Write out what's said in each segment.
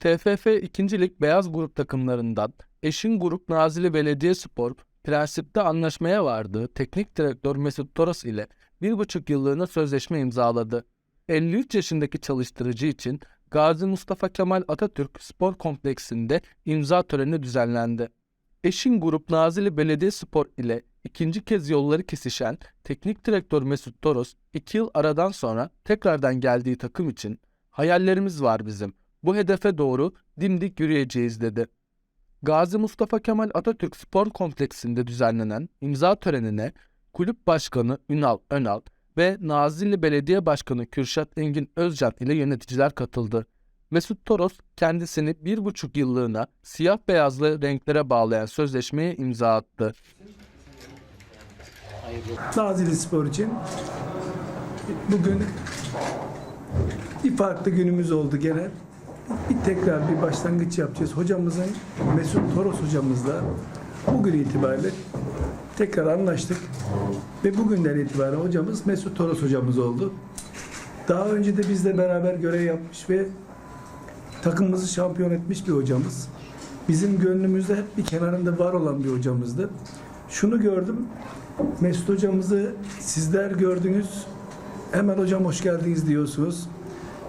TFF 2. Lig Beyaz Grup takımlarından Eşin Grup Nazilli Belediyespor prensipte anlaşmaya vardığı teknik direktör Mesut Toros ile bir buçuk yıllığına sözleşme imzaladı. 53 yaşındaki çalıştırıcı için Gazi Mustafa Kemal Atatürk Spor Kompleksinde imza töreni düzenlendi. Eşin Grup Nazilli Belediyespor ile ikinci kez yolları kesişen teknik direktör Mesut Toros, iki yıl aradan sonra tekrardan geldiği takım için hayallerimiz var bizim. Bu hedefe doğru dimdik yürüyeceğiz dedi. Gazi Mustafa Kemal Atatürk Spor Kompleksinde düzenlenen imza törenine kulüp başkanı Ünal Önal ve Nazilli Belediye Başkanı Kürşat Engin Özcan ile yöneticiler katıldı. Mesut Toros kendisini bir buçuk yıllığına siyah beyazlı renklere bağlayan sözleşmeye imza attı. Nazilli Spor için bugün bir farklı günümüz oldu gene. Bir tekrar bir başlangıç yapacağız. Hocamızın Mesut Toros hocamızla bugün itibariyle tekrar anlaştık. Ve bugünden itibaren hocamız Mesut Toros hocamız oldu. Daha önce de bizle beraber görev yapmış ve takımımızı şampiyon etmiş bir hocamız. Bizim gönlümüzde hep bir kenarında var olan bir hocamızdı. Şunu gördüm. Mesut hocamızı sizler gördünüz. Hemen hocam hoş geldiniz diyorsunuz.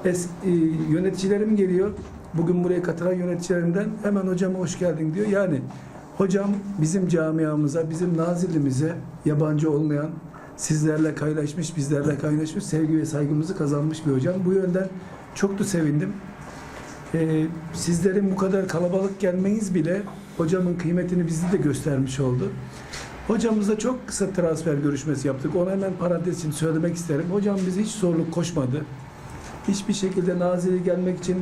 Es, e, yöneticilerim geliyor. Bugün buraya katılan yöneticilerimden hemen hocama hoş geldin diyor. Yani hocam bizim camiamıza, bizim nazillimize yabancı olmayan, sizlerle kaynaşmış, bizlerle kaynaşmış, sevgi ve saygımızı kazanmış bir hocam. Bu yönden çok da sevindim. Ee, sizlerin bu kadar kalabalık gelmeniz bile hocamın kıymetini bizi de göstermiş oldu. Hocamızla çok kısa transfer görüşmesi yaptık. Onu hemen parantez için söylemek isterim. Hocam bize hiç zorluk koşmadı. Hiçbir şekilde Nazilli'ye gelmek için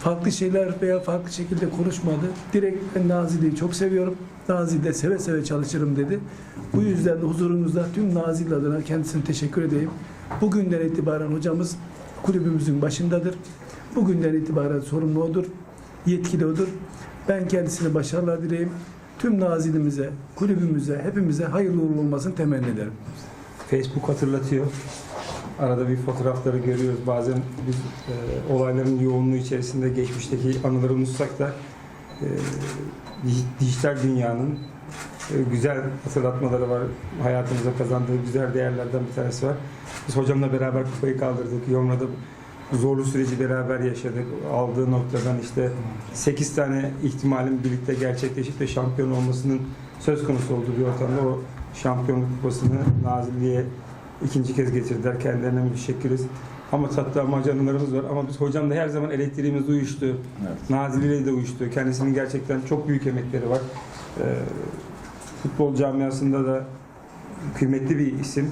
farklı şeyler veya farklı şekilde konuşmadı. Direkt ben Nazilli'yi çok seviyorum. Nazilli'de seve seve çalışırım dedi. Bu yüzden de huzurunuzda tüm Nazilli adına kendisine teşekkür edeyim. Bugünden itibaren hocamız kulübümüzün başındadır. Bugünden itibaren sorumlu odur, yetkili odur. Ben kendisine başarılar dileyim. Tüm nazilimize, kulübümüze, hepimize hayırlı uğurlu olmasını temenni ederim. Facebook hatırlatıyor. Arada bir fotoğrafları görüyoruz. Bazen biz e, olayların yoğunluğu içerisinde geçmişteki anıları unutsak da e, dij- dijital dünyanın e, güzel hatırlatmaları var. Hayatımıza kazandığı güzel değerlerden bir tanesi var. Biz hocamla beraber kupayı kaldırdık. Yomra'da zorlu süreci beraber yaşadık. Aldığı noktadan işte 8 tane ihtimalin birlikte gerçekleşip de şampiyon olmasının söz konusu olduğu bir ortamda o şampiyonluk kupasını Nazilli'ye ikinci kez getirdiler. Kendilerine müteşekkiriz. Ama tatlı amacı anılarımız var. Ama biz hocamla her zaman elektriğimiz uyuştu. Evet. Nazilli de uyuştu. Kendisinin gerçekten çok büyük emekleri var. Ee, futbol camiasında da kıymetli bir isim.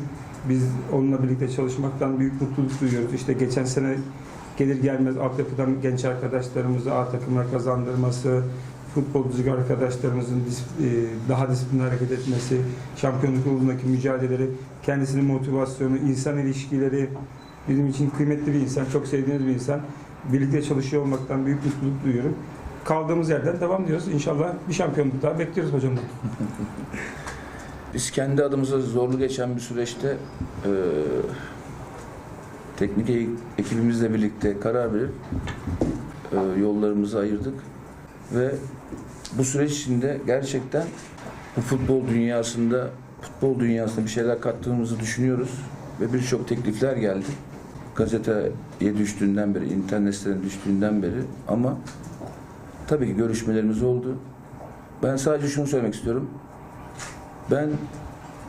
Biz onunla birlikte çalışmaktan büyük mutluluk duyuyoruz. İşte geçen sene gelir gelmez altyapıdan genç arkadaşlarımızı A takımına kazandırması, futbolcu arkadaşlarımızın e, daha disiplinli hareket etmesi, şampiyonluk yolundaki mücadeleleri, kendisinin motivasyonu, insan ilişkileri bizim için kıymetli bir insan, çok sevdiğimiz bir insan. Birlikte çalışıyor olmaktan büyük mutluluk duyuyorum. Kaldığımız yerden devam diyoruz. İnşallah bir şampiyonluk daha bekliyoruz hocamdan. Biz kendi adımıza zorlu geçen bir süreçte e, teknik ekibimizle birlikte karar verip e, yollarımızı ayırdık ve bu süreç içinde gerçekten bu futbol dünyasında futbol dünyasında bir şeyler kattığımızı düşünüyoruz ve birçok teklifler geldi. Gazeteye düştüğünden beri, internet sitelerine düştüğünden beri ama tabii ki görüşmelerimiz oldu. Ben sadece şunu söylemek istiyorum. Ben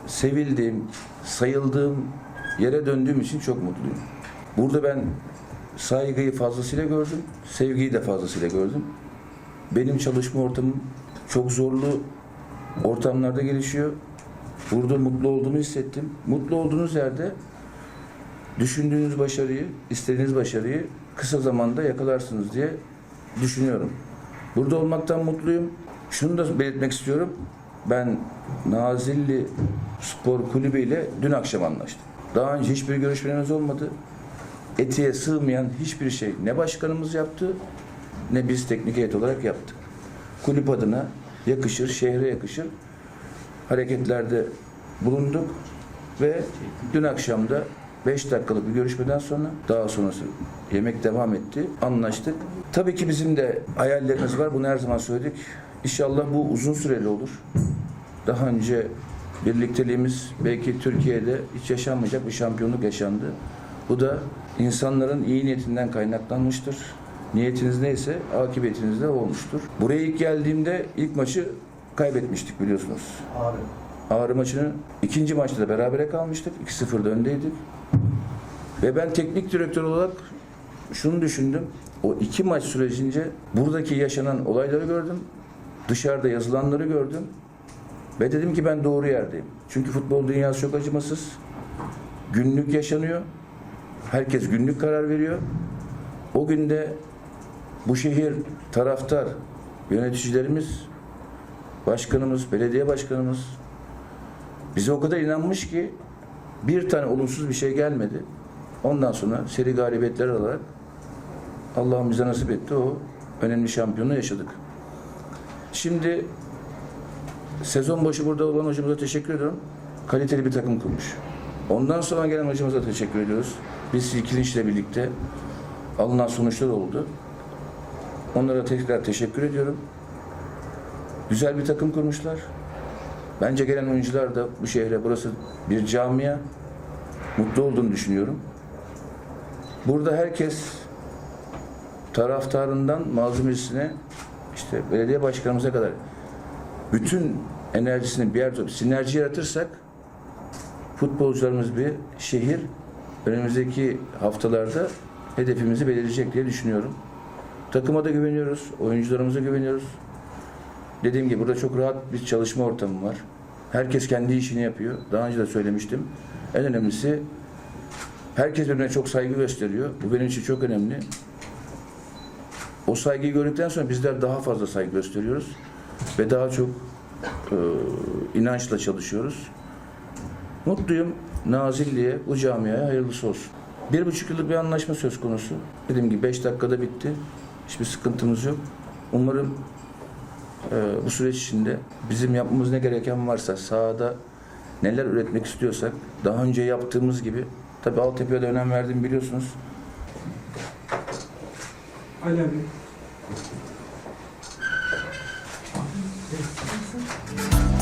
sevildiğim, sayıldığım yere döndüğüm için çok mutluyum. Burada ben saygıyı fazlasıyla gördüm, sevgiyi de fazlasıyla gördüm. Benim çalışma ortamım çok zorlu ortamlarda gelişiyor. Burada mutlu olduğumu hissettim. Mutlu olduğunuz yerde düşündüğünüz başarıyı, istediğiniz başarıyı kısa zamanda yakalarsınız diye düşünüyorum. Burada olmaktan mutluyum. Şunu da belirtmek istiyorum. Ben Nazilli Spor Kulübü ile dün akşam anlaştım. Daha önce hiçbir görüşmelerimiz olmadı. Etiğe sığmayan hiçbir şey ne başkanımız yaptı ne biz teknik heyet olarak yaptık. Kulüp adına yakışır, şehre yakışır hareketlerde bulunduk ve dün akşam da 5 dakikalık bir görüşmeden sonra daha sonrası yemek devam etti. Anlaştık. Tabii ki bizim de hayallerimiz var. Bunu her zaman söyledik. İnşallah bu uzun süreli olur. Daha önce birlikteliğimiz belki Türkiye'de hiç yaşanmayacak bir şampiyonluk yaşandı. Bu da insanların iyi niyetinden kaynaklanmıştır. Niyetiniz neyse akıbetiniz de olmuştur. Buraya ilk geldiğimde ilk maçı kaybetmiştik biliyorsunuz. Ağrı maçını ikinci maçta da berabere kalmıştık. 2-0'da öndeydik. Ve ben teknik direktör olarak şunu düşündüm. O iki maç sürecince buradaki yaşanan olayları gördüm. Dışarıda yazılanları gördüm. Ve dedim ki ben doğru yerdeyim. Çünkü futbol dünyası çok acımasız. Günlük yaşanıyor. Herkes günlük karar veriyor. O günde bu şehir taraftar, yöneticilerimiz, başkanımız, belediye başkanımız bize o kadar inanmış ki bir tane olumsuz bir şey gelmedi. Ondan sonra seri galibiyetler alarak Allah'ım bize nasip etti o önemli şampiyonu yaşadık. Şimdi sezon başı burada olan hocamıza teşekkür ediyorum. Kaliteli bir takım kurmuş. Ondan sonra gelen hocamıza teşekkür ediyoruz. Biz Silkilinç'le birlikte alınan sonuçlar oldu. Onlara tekrar teşekkür ediyorum. Güzel bir takım kurmuşlar. Bence gelen oyuncular da bu şehre, burası bir camia. Mutlu olduğunu düşünüyorum. Burada herkes taraftarından malzemesine işte belediye başkanımıza kadar bütün enerjisini bir yerde sinerji yaratırsak futbolcularımız bir şehir önümüzdeki haftalarda hedefimizi belirleyecek diye düşünüyorum. Takıma da güveniyoruz, oyuncularımıza güveniyoruz. Dediğim gibi burada çok rahat bir çalışma ortamı var. Herkes kendi işini yapıyor. Daha önce de söylemiştim. En önemlisi herkes birbirine çok saygı gösteriyor. Bu benim için çok önemli. O saygıyı gördükten sonra bizler daha fazla saygı gösteriyoruz ve daha çok e, inançla çalışıyoruz. Mutluyum. Nazilli'ye, bu camiaya hayırlısı olsun. Bir buçuk yıllık bir anlaşma söz konusu. Dediğim gibi beş dakikada bitti. Hiçbir sıkıntımız yok. Umarım e, bu süreç içinde bizim yapmamız ne gereken varsa sahada neler üretmek istiyorsak daha önce yaptığımız gibi tabii Altepe'ye de önem verdim biliyorsunuz. Ali abi. Thank you.